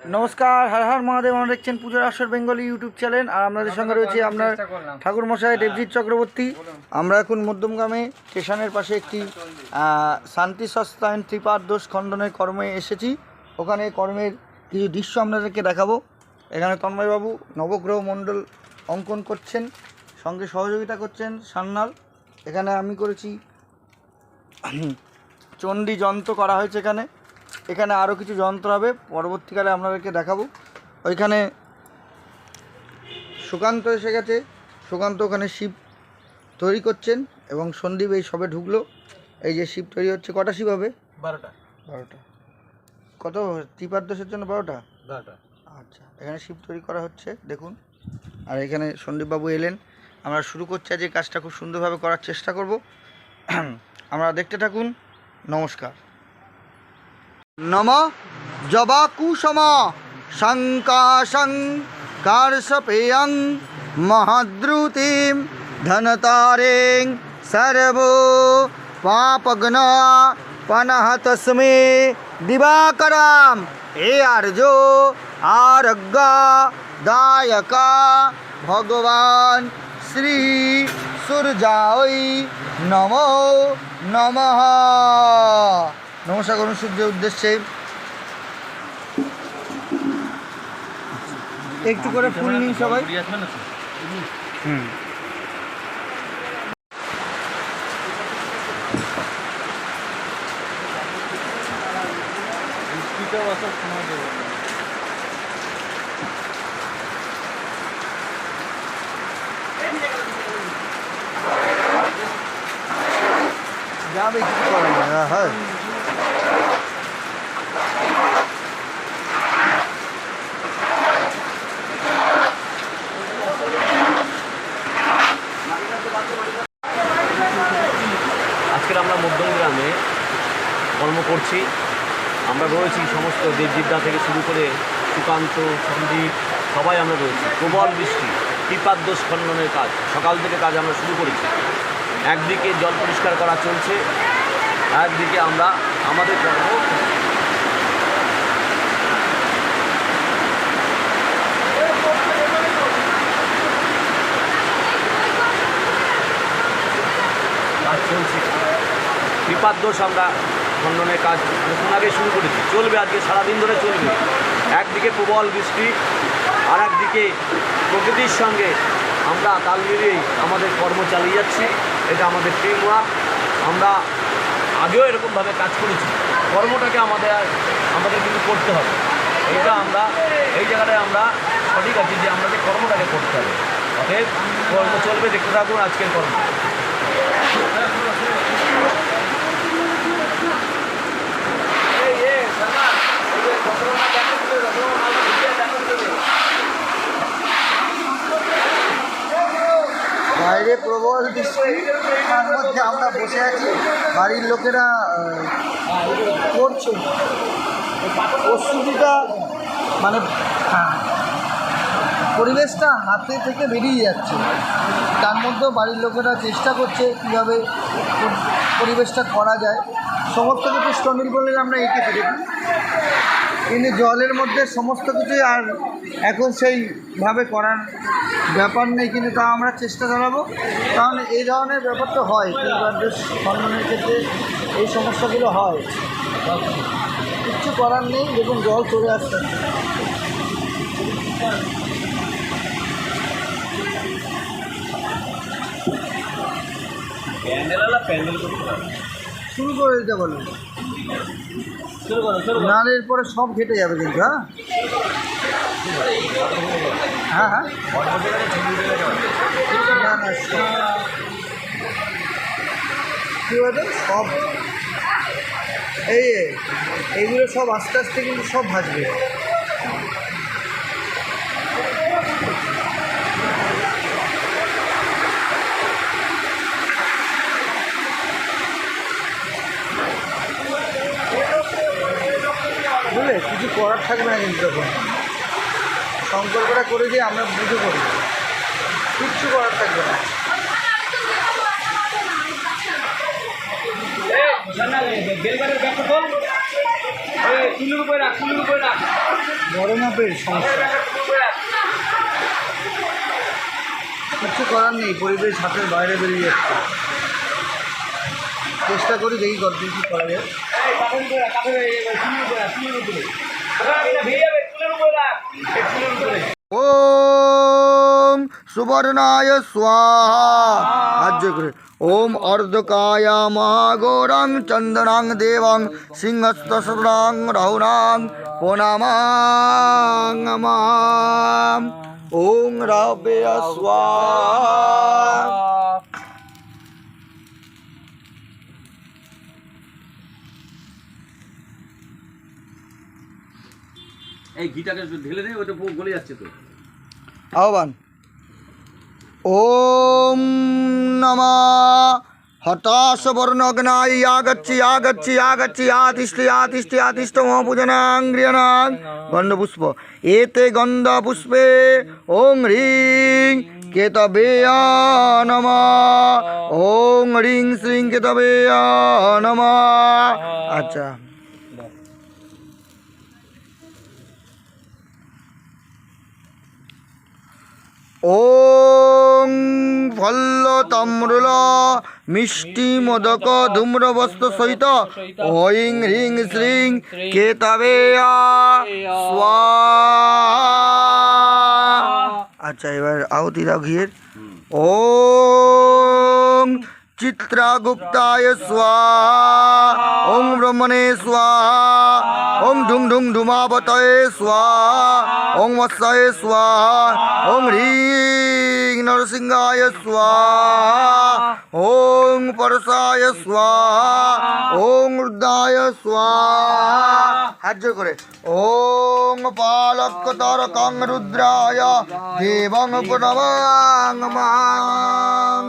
নমস্কার হর হর মহাদেব আমরা দেখছেন পুজোর আসর বেঙ্গলি ইউটিউব চ্যানেল। আর আপনাদের সঙ্গে রয়েছে আপনার ঠাকুর মশাই দেবজিৎ চক্রবর্তী। আমরা এখন মধ্যমগ্রামে স্টেশনের পাশে একটি শান্তি সস্তায়ন ত্রিপাদ দোষ খণ্ডনের কর্মে এসেছি। ওখানে কর্মের কিছু দৃশ্য আপনাদেরকে দেখাবো। এখানে তন্ময়বাবু নবগ্রহ মণ্ডল অঙ্কন করছেন সঙ্গে সহযোগিতা করছেন সান্নাল এখানে আমি করেছি চণ্ডী যন্ত্র করা হয়েছে এখানে। এখানে আরও কিছু যন্ত্র হবে পরবর্তীকালে আপনাদেরকে দেখাবো। ওইখানে সুকান্ত এসে গেছে। সুকান্ত ওখানে শিব তৈরি করছেন এবং সন্দীপ এই সবে ঢুকলো। এই যে শিব তৈরি হচ্ছে কটা শিব হবে? বারোটা। বারোটা। কত ত্রিপাদ দোষের জন্য বারোটা? বারোটা। আচ্ছা এখানে শিব তৈরি করা হচ্ছে দেখুন। আর এখানে সন্দীপবাবু এলেন। আমরা শুরু করছি আজ এই কাজটা খুব সুন্দরভাবে করার চেষ্টা করব। আমরা দেখতে থাকুন নমস্কার। নম জবা কুসম শঙ্কাশং কার্ষপেয়ং মহাদ্রুতিম ধনতারেং সর্ব পাপগ্ন পনহ তস্মে দিবাকরাম। হে আর্য আরজ্ঞ দায়কা ভগবান শ্রী সূর্যায় নমো নমঃ। নমস্কার করুন সূর্যের উদ্দেশ্যে। একটু করে ফুল নিন সবাই। হুম। যাবে কিছু করার নেই, হ্যাঁ, হ্যাঁ গ্রামে কর্ম করছি। আমরা রয়েছি সমস্ত দেবজিদ্দা থেকে শুরু করে সুকান্ত, সন্দীপ, সবাই আমরা রয়েছি। প্রবল বৃষ্টি টিপাদ দোষ খণ্ডনের কাজ, সকাল থেকে কাজ আমরা শুরু করেছি। একদিকে জল পরিষ্কার করা চলছে একদিকে আমরা আমাদের কর্ম কাজ চলছে বিপাদ দোষ আমরা খণ্ডনের কাজ নতুন আগে শুরু করেছি। চলবে আজকে, সারাদিন ধরে চলবে। একদিকে প্রবল বৃষ্টি আর একদিকে প্রকৃতির সঙ্গে আমরা তাল মিলিয়ে আমাদের কর্ম চালিয়ে যাচ্ছি। এটা আমাদের টিম ওয়ার্ক আমরা আগেও এরকমভাবে কাজ করেছি। কর্মটাকে আমাদের আমাদের কিন্তু করতে হবে। এটা আমরা, এই জায়গাটায় আমরা সঠিক আছি যে আমাদের কর্মটাকে করতে হবে। অতএব কর্ম চলবে, দেখতে থাকুন আজকের কর্ম বাইরে প্রবল তার মধ্যে আমরা বসে আছি। বাড়ির লোকেরা করছে। প্রস্তুতিটা মানে হ্যাঁ, পরিবেশটা হাতে থেকে বেরিয়ে যাচ্ছে। তার মধ্যেও বাড়ির লোকেরা চেষ্টা করছে কীভাবে পরিবেশটা করা যায়। সমস্ত কিছু স্টমিল বলে আমরা এঁকেছি দেখুন। কিন্তু জলের মধ্যে সমস্ত কিছুই আর এখন সেইভাবে করার ব্যাপার নেই, কিন্তু তা আমরা চেষ্টা চালাবো কারণ এই ধরনের ব্যাপার তো হয় খণ্ডনের ক্ষেত্রে এই সমস্যাগুলো হয়। কিচ্ছু করার নেই, দেখুন জল চলে আসছে। শুরু করে দিতে বলো। না করো শুরু নাহলে এরপরে সব ঘেটে যাবে কিন্তু হ্যাঁ? হ্যাঁ হ্যাঁ। না না সব- কী বলতো? সব এই এইগুলো সব আস্তে আস্তে কিন্তু সব ভাজবে বুঝলে কিছু করার থাকবে না কিন্তু তখন। সংকল্পটা করে দিয়ে আমরা বুঝে করি কিচ্ছু করার থাকবে না। বেলবারের ব্যাপার বড় মাপের সমস্যা। কিছু করার নেই পরিবেশ হাতের বাইরে বেরিয়ে যাচ্ছে। চেষ্টা করি দেখি কতদিন কী করা যায়। ওম সুবর্ণায় স্বাহা। রাজ্য করে ওম অর্ধকায় মহাগৌরং চন্দনাং দেবং সিংহস্তসদাং রাহুনাং প্রণামাং ওম রাবে স্বাহা। এই ঘিটাকে ঢেলে দে ওটা গলে যাচ্ছে তো। আহ্বান। ওম নমা। হতাশ বর্ণগ্নায় আগচ্ছি আগচ্ছি আগচ্ছি, আতিষ্ঠি আতিষ্ঠি, আতিষ্ঠ মহাপূজনাঙ্গ্রিয়নাং গন্ধপুষ্প, এতে গন্ধপুষ্পে ওং হ্রিং কেতবেয়া নম। ওং হ্রিং শ্রিং কেতবেয়া নম। আচ্ছা ওং ফল্ল তম্রুল মিষ্টি মোদক ধূম্রবস্ত সহিত ঐং হ্রিং শ্রিং কেতবে আচ্ছা এবার আহতি ও ওং চিত্রাগুপ্তায় স্বাহা ওং ব্রহ্মণে স্বাহা ওং ঢুং ঢুং ঢুমাবতয়ে স্বাহা ওং মৎস্যয়ে স্বাহা ওং হ্রিং নরসিংহায় স্বাহা ওং পরশায় স্বাহা ওং রুদ্রায় স্বাহা হার্য করে ওং পালক তারকং রুদ্রায় দেবং প্রণমাং মাং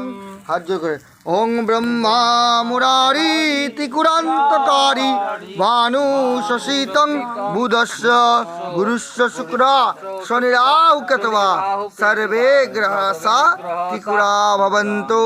হার্য করে। ওং ব্রহ্মা মুরারি ত্রিকুরান্তকারী ভানু শশীতং বুধস্য গুরুস্য শুক্র শনিরাও কতবা সর্বে গ্রহসা ত্রিকুরা ভবন্তু।